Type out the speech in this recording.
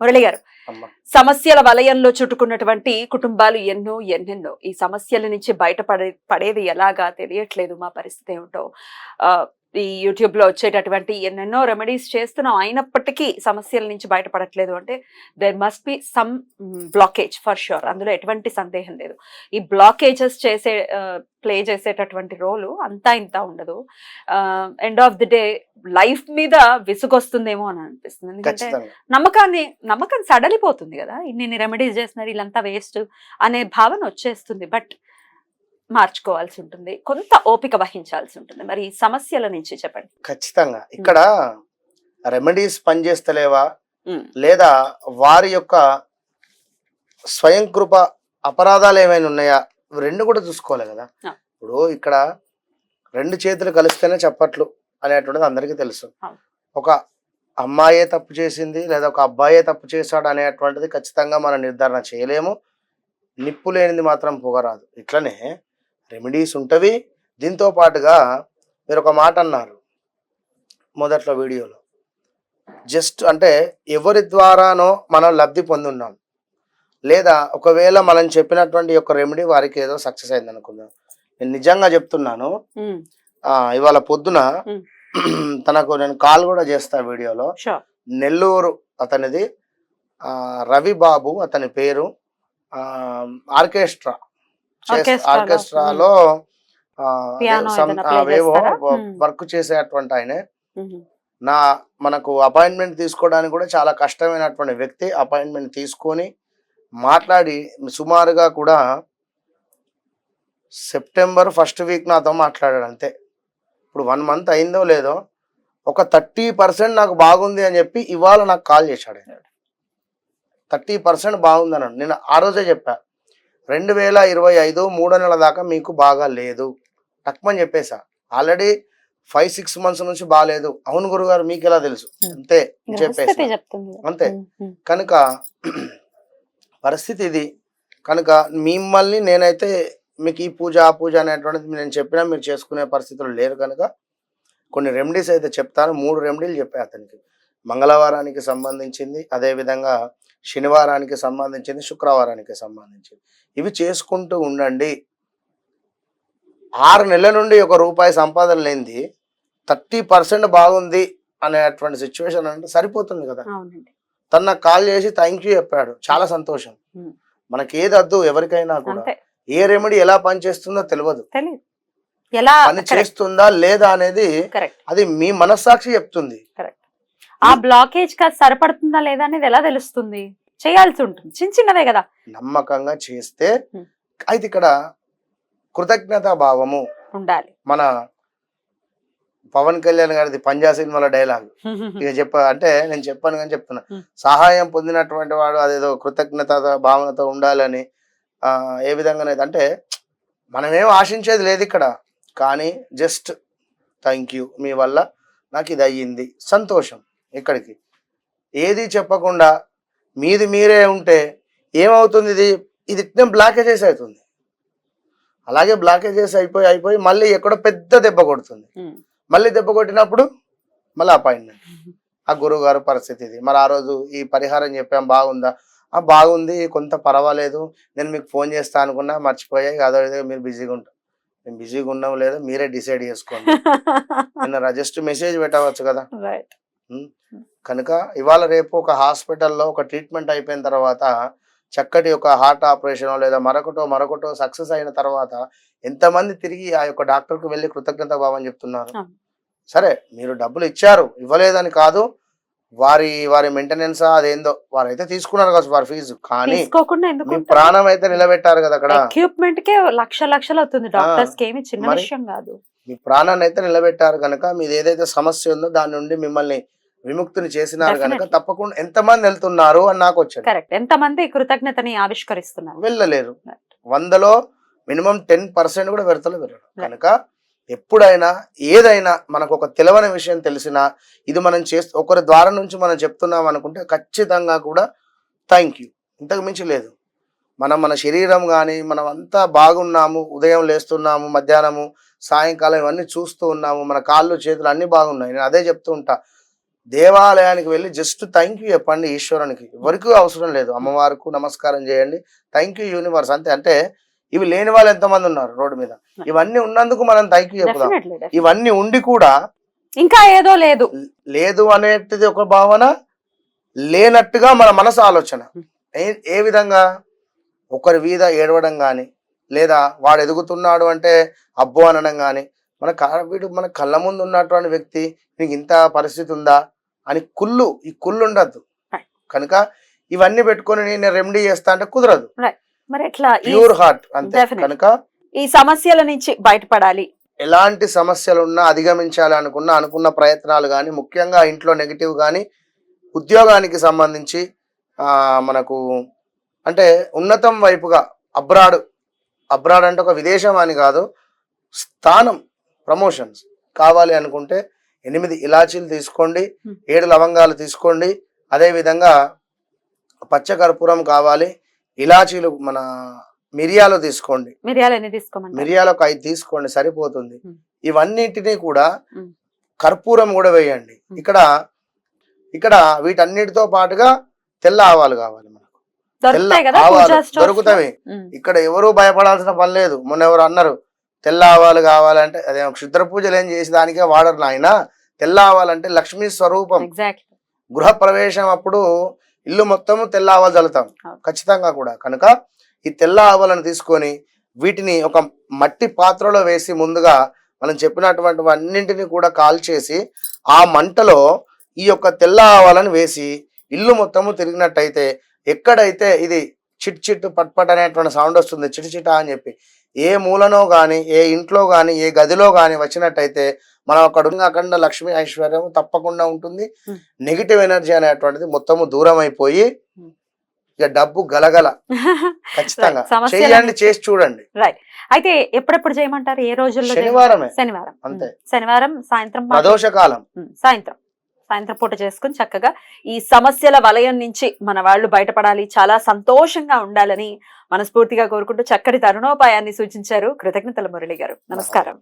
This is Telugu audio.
మురళి గారు సమస్యల వలయంలో చుట్టుకున్నటువంటి కుటుంబాలు ఎన్నో ఎన్నెన్నో. ఈ సమస్యల నుంచి బయటపడే పడేది ఎలాగా తెలియట్లేదు మా పరిస్థితి ఏమిటో. ఆ, ఈ యూట్యూబ్లో వచ్చేటటువంటి ఎన్నెన్నో రెమెడీస్ చేస్తున్నాం. అయినప్పటికీ సమస్యల నుంచి బయటపడట్లేదు అంటే there must be some blockage for sure అందులో ఎటువంటి సందేహం లేదు. ఈ బ్లాకేజెస్ చేసే ప్లే చేసేటటువంటి రోలు అంతా ఇంత ఉండదు. End of the day life మీద విసుగొస్తుందేమో అని అనిపిస్తుంది. ఎందుకంటే నమ్మకాన్ని నమ్మకం సడలిపోతుంది కదా. ఇన్ని రెమెడీస్ చేస్తున్నారు వీళ్ళంతా వేస్ట్ అనే భావన వచ్చేస్తుంది. బట్ మార్చుకోవాల్సి ఉంటుంది కొంత ఓపిక వహించాల్సి ఉంటుంది మరి ఈ సమస్యల నుంచి చెప్పండి. ఖచ్చితంగా. ఇక్కడ రెమెడీస్ పనిచేస్తలేవా? లేదా వారి యొక్క స్వయం కృప అపరాధాలు ఏమైనా ఉన్నాయా? రెండు కూడా చూసుకోవాలి కదా. ఇప్పుడు ఇక్కడ రెండు చేతులు కలిస్తేనే చప్పట్లు అనేటువంటిది అందరికీ తెలుసు. ఒక అమ్మాయే తప్పు చేసింది లేదా ఒక అబ్బాయే తప్పు చేశాడు అనేటువంటిది ఖచ్చితంగా మనం నిర్ధారణ చేయలేము. నిప్పు లేనిది మాత్రం పొగరాదు. ఇట్లనే రెమెడీస్ ఉంటవి. దీంతో పాటుగా మీరు ఒక మాట అన్నారు మొదట్లో వీడియోలో. జస్ట్ అంటే ఎవరి ద్వారానో మనం లబ్ధి పొందున్నాం. లేదా ఒకవేళ మనం చెప్పినటువంటి యొక్క రెమెడీ వారికి ఏదో సక్సెస్ అయింది అనుకుందాం నేను నిజంగా చెప్తున్నాను. ఇవాళ పొద్దున. తనకు నేను కాల్ కూడా చేస్తా వీడియోలో. నెల్లూరు అతనిది రవి బాబు అతని పేరు ఆర్కెస్ట్రా. ఆర్కెస్ట్రాలో, అవేవో. వర్క్ చేసేటువంటి ఆయనే. నా మనకు అపాయింట్మెంట్ తీసుకోవడానికి కూడా చాలా కష్టమైనటువంటి వ్యక్తి అపాయింట్మెంట్ తీసుకొని మాట్లాడి సుమారుగా కూడా సెప్టెంబర్ ఫస్ట్ వీక్ నాతో మాట్లాడాడు అంతే. ఇప్పుడు వన్ మంత్ అయిందో లేదో ఒక థర్టీ పర్సెంట్ నాకు బాగుంది అని చెప్పి ఇవాళ నాకు కాల్ చేశాడు. థర్టీ పర్సెంట్ బాగుంది అన్నాడు నేను ఆ రోజే చెప్పా. రెండు వేల ఇరవై ఐదు మూడో నెలల దాకా మీకు బాగా లేదు. తక్కువని చెప్పేసా. ఆల్రెడీ ఫైవ్ సిక్స్ మంత్స్ నుంచి బాగాలేదు అవును గురుగారు మీకు ఎలా తెలుసు. అంతే చెప్పేసి. అంతే. కనుక పరిస్థితి ఇది. కనుక మిమ్మల్ని నేనైతే మీకు ఈ పూజ ఆ పూజ అనేటువంటిది నేను చెప్పినా మీరు చేసుకునే పరిస్థితులు లేరు కనుక కొన్ని రెమెడీస్ అయితే చెప్తాను. మూడు రెమెడీలు చెప్పా అతనికి. మంగళవారానికి సంబంధించింది. అదేవిధంగా శనివారానికి సంబంధించింది శుక్రవారానికి సంబంధించింది. ఇవి చేసుకుంటూ ఉండండి. ఆరు నెలల నుండి ఒక రూపాయి సంపాదన లేనిది థర్టీ పర్సెంట్ బాగుంది అనేటువంటి సిచ్యువేషన్ అంటే సరిపోతుంది కదా. తను నాకు కాల్ చేసి థ్యాంక్ యూ చెప్పాడు. చాలా సంతోషం. మనకి ఏది వద్దు ఎవరికైనా కూడా. ఏ రెమెడీ ఎలా పనిచేస్తుందో తెలియదు. ఎలా పని చేస్తుందా లేదా అనేది అది మీ మనస్సాక్షి చెప్తుంది. ఆ బ్లాకేజ్ కా సరిపడుతుందా లేదా అనేది ఎలా తెలుస్తుంది? చేయాల్సి ఉంటుంది. చిన్న చిన్నవే కదా. నమ్మకంగా చేస్తే. అయితే ఇక్కడ కృతజ్ఞతా భావము. ఉండాలి. మన పవన్ కళ్యాణ్ గారిది పంజా సినిమాలో డైలాగ్. ఇక చెప్ప అంటే నేను చెప్పాను కానీ చెప్తున్నా. సహాయం పొందినటువంటి వాడు అదేదో కృతజ్ఞత భావనతో ఉండాలని ఆ ఏ విధంగానైతే అంటే మనమేం ఆశించేది లేదు ఇక్కడ. కానీ జస్ట్ థ్యాంక్ యూ మీ వల్ల నాకు ఇది అయ్యింది. సంతోషం. ఇక్కడికి ఏది చెప్పకుండా మీది మీరే ఉంటే ఏమవుతుంది ఇది? ఇది ఇట్నే బ్లాకేజెస్ అవుతుంది అలాగే బ్లాకేజెస్ అయిపోయి అయిపోయి మళ్ళీ ఎక్కడో పెద్ద దెబ్బ కొడుతుంది. మళ్ళీ దెబ్బ కొట్టినప్పుడు మళ్ళీ అపాయింట్మెంట్. ఆ గురువు గారు పరిస్థితి ఇది. మరి ఆ రోజు ఈ పరిహారం చెప్పాం బాగుందా? ఆ బాగుంది కొంత పర్వాలేదు. నేను మీకు ఫోన్ చేస్తా అనుకున్నా మర్చిపోయా. అదో మీరు బిజీగా ఉంటాం మేము బిజీగా ఉన్నాం లేదో మీరే డిసైడ్ చేసుకోండి. నిన్న జస్ట్ మెసేజ్ పెట్టవచ్చు కదా? రైట్ కనుక ఇవాళ రేపు ఒక హాస్పిటల్లో ఒక ట్రీట్మెంట్ అయిపోయిన తర్వాత చక్కటి ఒక హార్ట్ ఆపరేషన్ లేదా మరొకటో మరొకటో సక్సెస్ అయిన తర్వాత ఎంతమంది తిరిగి ఆ యొక్క డాక్టర్కు వెళ్ళి కృతజ్ఞత భావం చెప్తున్నారు. సరే మీరు డబ్బులు ఇచ్చారు ఇవ్వలేదని కాదు. వారి వారి మెయింటెనెన్స్ అదేందో వారైతే తీసుకున్నారు కదా వారి ఫీజు. కానీ? ప్రాణం అయితే నిలబెట్టారు కదా అక్కడ. ఎక్విప్మెంట్ కే లక్ష లక్షలు అవుతుంది డాక్టర్స్ ఏమి చిన్న విషయం కాదు. మీ ప్రాణాన్ని అయితే నిలబెట్టారు కనుక మీది ఏదైతే సమస్య ఉందో దాని నుండి మిమ్మల్ని విముక్తిని చేసినారు కనుక. తప్పకుండా ఎంతమంది వెళ్తున్నారు అని నాకు వచ్చింది కరెక్ట్ ఎంతమంది కృతజ్ఞతని ఆవిష్కరిస్తున్నారు. వెళ్ళలేరు. వందలో మినిమం టెన్ పర్సెంట్ కూడా పెడతలే వెళ్ళరు. కనుక ఎప్పుడైనా ఏదైనా మనకు ఒక తెలవని విషయం తెలిసినా ఇది మనం చేస్తూ ఒకరి ద్వారా నుంచి మనం చెప్తున్నాం అనుకుంటే ఖచ్చితంగా కూడా థ్యాంక్ యూ ఇంతకు మించి లేదు. మనం మన శరీరం కానీ మనం అంతా బాగున్నాము ఉదయం లేస్తున్నాము మధ్యాహ్నము సాయంకాలం ఇవన్నీ చూస్తూ ఉన్నాము మన కాళ్ళు చేతులు అన్నీ బాగున్నాయి. నేను అదే చెప్తూ ఉంటా. దేవాలయానికి వెళ్ళి జస్ట్ థ్యాంక్ యూ చెప్పండి ఈశ్వరునికి. ఎవరికి అవసరం లేదు. అమ్మవారికి నమస్కారం చేయండి. థ్యాంక్ యూ యూనివర్స్ అంతే. అంటే ఇవి లేని వాళ్ళు ఎంతమంది ఉన్నారు రోడ్డు మీద? ఇవన్నీ ఉన్నందుకు మనం థ్యాంక్ యూ చెప్పుదాం. ఇవన్నీ ఉండి కూడా ఇంకా ఏదో లేదు. లేదు అనేటిది ఒక భావన లేనట్టుగా మన మనసు ఆలోచన. ఏ విధంగా? ఒకరి మీద ఏడవడం కానీ లేదా వాడు ఎదుగుతున్నాడు అంటే అబ్బో అనడం కానీ మన వీడు మన కళ్ళ ముందు ఉన్నటువంటి వ్యక్తి నీకు ఇంత పరిస్థితి ఉందా? అని కుళ్ళు ఈ కుళ్ళు ఉండద్దు. కనుక ఇవన్నీ పెట్టుకొని నేను రెమెడీ చేస్తా అంటే కుదరదు. మరి ఎట్లా? ప్యూర్ హార్ట్ అంతే. కనుక ఈ సమస్యల నుంచి బయటపడాలి. ఎలాంటి సమస్యలు ఉన్నా అధిగమించాలి అనుకున్న అనుకున్న ప్రయత్నాలు కానీ ముఖ్యంగా ఇంట్లో నెగిటివ్ కానీ ఉద్యోగానికి సంబంధించి ఆ, మనకు అంటే ఉన్నతం వైపుగా అబ్రాడ్ అబ్రాడ్ అంటే ఒక విదేశం అని కాదు స్థానం ప్రమోషన్స్ కావాలి అనుకుంటే ఎనిమిది ఇలాచీలు తీసుకోండి. ఏడు లవంగాలు తీసుకోండి అదే విధంగా పచ్చ కర్పూరం కావాలి ఇలాచీలు మన మిరియాలు తీసుకోండి మిరియాలు ఒక ఐదు తీసుకోండి సరిపోతుంది. ఇవన్నిటిని కూడా. కర్పూరం కూడా వేయండి. ఇక్కడ ఇక్కడ వీటన్నిటితో పాటుగా తెల్ల ఆవాలు కావాలి మనకు తెల్ల ఆవాలు? దొరుకుతాయి. ఇక్కడ ఎవరు భయపడాల్సిన పని లేదు మొన్న ఎవరు అన్నారు తెల్ల ఆవాలు కావాలంటే అదే క్షుద్ర పూజలు ఏం చేసి దానికే వాడరు నాయన. తెల్ల ఆవాలంటే లక్ష్మీ స్వరూపం. గృహ ప్రవేశం అప్పుడు ఇల్లు మొత్తము తెల్ల ఆవాలు చల్లుతాం. ఖచ్చితంగా కూడా. కనుక ఈ తెల్ల ఆవాలను తీసుకొని వీటిని ఒక మట్టి పాత్రలో వేసి ముందుగా మనం చెప్పినటువంటి అన్నింటిని కూడా కాల్చేసి ఆ మంటలో ఈ యొక్క తెల్ల ఆవాలను వేసి ఇల్లు మొత్తము తిరిగినట్టయితే ఎక్కడైతే ఇది చిట్ చిట్ పట్ పట్ అనేటువంటి సౌండ్ వస్తుంది చిట్ చిట అని చెప్పి ఏ మూలనో కానీ ఏ ఇంట్లో కానీ ఏ గదిలో కానీ వచ్చినట్టయితే మనం అక్కడ ఉన్న అఖండ లక్ష్మీ ఐశ్వర్యం తప్పకుండా ఉంటుంది. నెగిటివ్ ఎనర్జీ అనేటువంటిది మొత్తము దూరం అయిపోయి. ఇక డబ్బు గలగల. ఖచ్చితంగా. చేయండి చేసి చూడండి. అయితే ఎప్పుడెప్పుడు చేయమంటారు? ఏ రోజుల్లో? శనివారం. అంతే. శనివారం సాయంత్రం మాత్రం- ప్రదోష కాలం ఉమ్, సాయంత్రం. సాయంత్రం పూట చేసుకుని చక్కగా ఈ సమస్యల వలయం నుంచి మన వాళ్ళు బయటపడాలి చాలా సంతోషంగా ఉండాలని మనస్ఫూర్తిగా కోరుకుంటూ చక్కటి తరుణోపాయాన్ని సూచించారు కృతజ్ఞతల మురళి గారు. నమస్కారం.